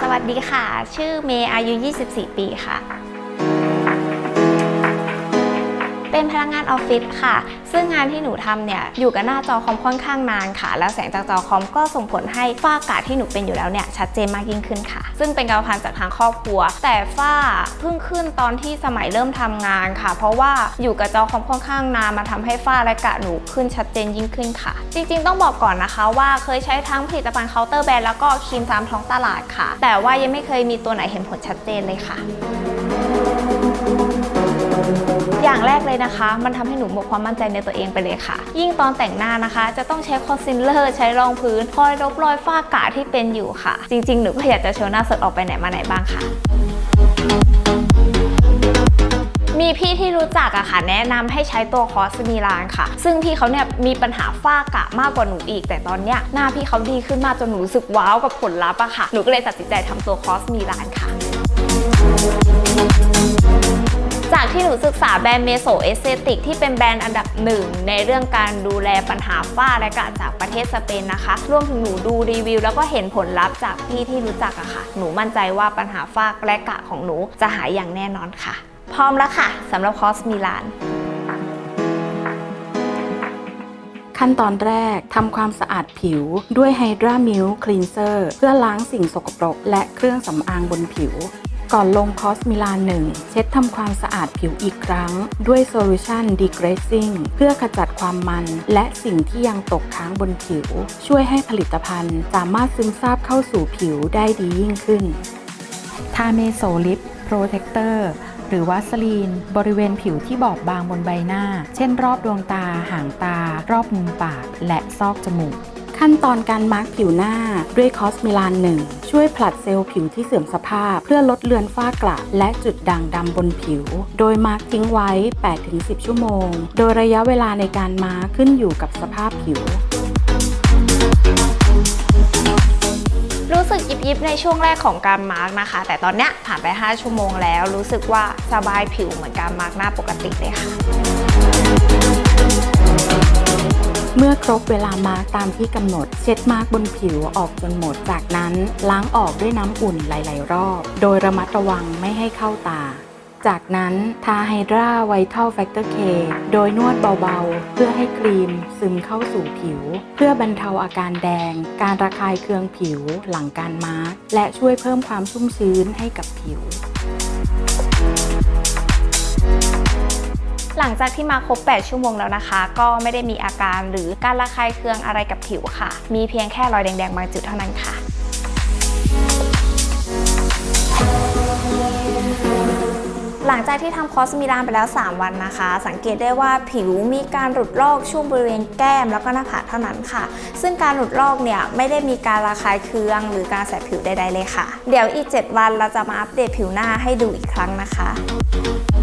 สวัสดีค่ะ ชื่อเมย์อายุ 24 ปีค่ะ เป็นพนักงานออฟฟิศค่ะ ซึ่งงานที่หนูทำเนี่ยอยู่กับหน้าจอคอมค่อนข้างนานค่ะ แล้วแสงจากจอคอมก็ส่งผลให้ฝ้ากระที่หนูเป็นอยู่แล้วเนี่ยชัดเจนมากยิ่งขึ้นค่ะ ซึ่งเป็นกรรพันจากทางครอบครัว แต่ฝ้าเพิ่งขึ้นตอนที่สมัยเริ่มทำงานค่ะ เพราะว่าอยู่กับจอคอมค่อนข้างนานมาทำให้ฝ้าและกระหนูขึ้นชัดเจนยิ่งขึ้นค่ะ จริงๆต้องบอกก่อนนะคะว่าเคยใช้ทั้งผลิตภัณฑ์เคาน์เตอร์แบรนด์แล้วก็ครีมตามท้องตลาดค่ะ แต่ว่ายังไม่เคยมีตัวไหนเห็นผลชัดเจนเลยค่ะ อย่างแรกเลยนะคะ มันทำให้หนูหมดความมั่นใจในตัวเองไปเลยค่ะ ยิ่งตอนแต่งหน้านะคะ จะต้องใช้คอนซีลเลอร์ใช้รองพื้นคอยลบรอยฝ้ากระที่เป็นอยู่ค่ะ จริงๆ หนูก็อยากจะโชว์หน้าสดออกไปไหนมาไหนบ้างค่ะมีพี่ที่รู้จักอะค่ะ แนะนำให้ใช้ตัวคอสมีลานค่ะ ซึ่งพี่เขาเนี่ยมีปัญหาฝ้ากระมากกว่าหนูอีก แต่ตอนเนี้ยหน้าพี่เขาดีขึ้นมากจนหนูรู้สึกว้าวกับผลลัพธ์อะค่ะ หนูก็เลยตัดสินใจทำตัวคอสมีลานค่ะ ศึกษาแบรนด์เมโซเอสเตติกที่เป็นแบรนด์อันดับหนึ่งในเรื่องการดูแลปัญหาฝ้าและกระจากประเทศสเปนนะคะ รวมถึงหนูดูรีวิว แล้วก็เห็นผลลัพธ์จากพี่ที่รู้จักอะค่ะ หนูมั่นใจว่าปัญหาฝ้าและกระของหนูจะหายอย่างแน่นอนค่ะ พร้อมแล้วค่ะสำหรับคอสมิลานขั้นตอนแรกทำความสะอาดผิวด้วย Hydra Milk Cleanser เพื่อล้างสิ่งสกปรกและเครื่องสำอางบนผิว ก่อนลงคอสมิลานหนึ่งเช็ดทำความสะอาดผิวอีกครั้ง ด้วยโซลูชัน Degrading เพื่อขจัดความมัน และสิ่งที่ยังตกค้างบนผิว ช่วยให้ผลิตภัณฑ์ สามารถซึมซาบเข้าสู่ผิวได้ดียิ่งขึ้นทาเมโซลิปโปรเทคเตอร์หรือวัสลีน บริเวณผิวที่บอบบางบนใบหน้า เช่นรอบดวงตา หางตา รอบมุมปาก และซอกจมูก ขั้นตอนการมาร์กผิวหน้าด้วยคอสมิลานหนึ่งช่วยผลัดเซลล์ผิวที่เสื่อมสภาพ เพื่อลดเลือนฝ้ากระและจุดด่างดำบนผิว โดยมาร์กทิ้งไว้ 8-10 ชั่วโมง โดยระยะเวลาในการมาร์กขึ้นอยู่กับสภาพผิวรู้สึกยิบยิบในช่วงแรกของการมาร์กนะคะ แต่ตอนเนี้ยผ่านไป 5 ชั่วโมงแล้ว รู้สึกว่าสบายผิวเหมือนการมาร์กหน้าปกติเลยค่ะ เมื่อครบเวลามาร์กตามที่กำหนด เช็ดมาร์กบนผิวออกจนหมด จากนั้นล้างออกด้วยน้ำอุ่นหลาย ๆ รอบ โดยระมัดระวังไม่ให้เข้าตา จากนั้นทาไฮดราไวท์เทลแฟกเตอร์เคโดยนวดเบา ๆ เพื่อให้ครีมซึมเข้าสู่ผิว เพื่อบรรเทาอาการแดง การระคายเคืองผิวหลังการมาร์กและช่วยเพิ่มความชุ่มชื้นให้กับผิว หลังจากที่มาครบ 8 ชั่วโมงแล้วนะคะ ก็ไม่ได้มีอาการหรือการระคายเคืองอะไรกับผิวค่ะ มีเพียงแค่รอยแดงๆบางจุดเท่านั้นค่ะหลังจากที่ทำคอสมิลานไปแล้ว 3 วันนะคะ สังเกตได้ว่าผิวมีการหลุดลอกช่วงบริเวณแก้มแล้วก็หน้าผากเท่านั้นค่ะ ซึ่งการหลุดลอกเนี่ยไม่ได้มีการระคายเคือง หรือการแสบผิวใดๆเลยค่ะ เดี๋ยวอีก 7 วันเราจะมาอัปเดตผิวหน้าให้ดูอีกครั้งนะคะค่ะ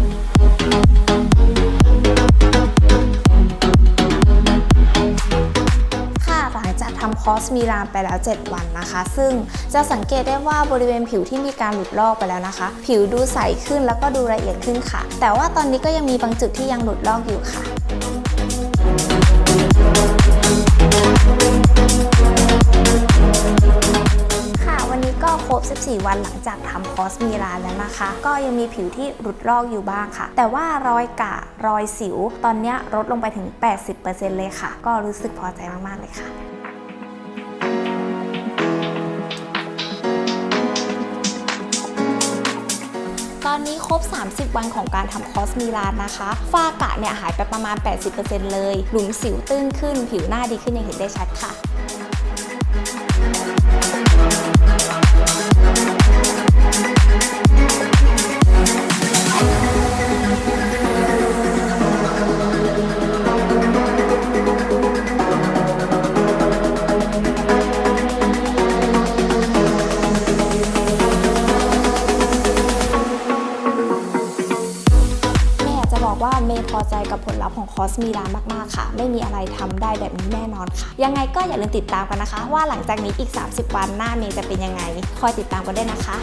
อสมีลานไปแล้ว 7 วันนะคะ ซึ่งจะสังเกตได้ว่าบริเวณผิวที่มีการหลุดลอกไปแล้วนะคะ ผิวดูใสขึ้นแล้วก็ดูละเอียดขึ้นค่ะ แต่ว่าตอนนี้ก็ยังมีบางจุดที่ยังหลุดลอกอยู่ค่ะค่ะวันนี้ก็ครบ 14 วันหลังจากทำคอสมีลาแล้วนะคะ ก็ยังมีผิวที่หลุดลอกอยู่บ้างค่ะ แต่ว่ารอยกะรอยสิว ตอนนี้ลดลงไปถึง 80%เลยค่ะ ก็รู้สึกพอใจมาก ๆ เลยค่ะ ครบ 30 วันของการทำคอสมีลานนะคะฝ้ากระเนี่ยหายไปประมาณ 80%เลย หลุมสิวตื้นขึ้น ผิวหน้าดีขึ้นอย่างเห็นได้ชัดค่ะ อกว่าเมย์พอใจกับผลลัพธ์ของคอสมีลามากๆค่ะ ไม่มีอะไรทำได้แบบนี้แน่นอนค่ะ ยังไงก็อย่าลืมติดตามกันนะคะ ว่าหลังจากนี้อีก 30 วันหน้าเมย์จะเป็นยังไง คอยติดตามกันด้วยนะคะ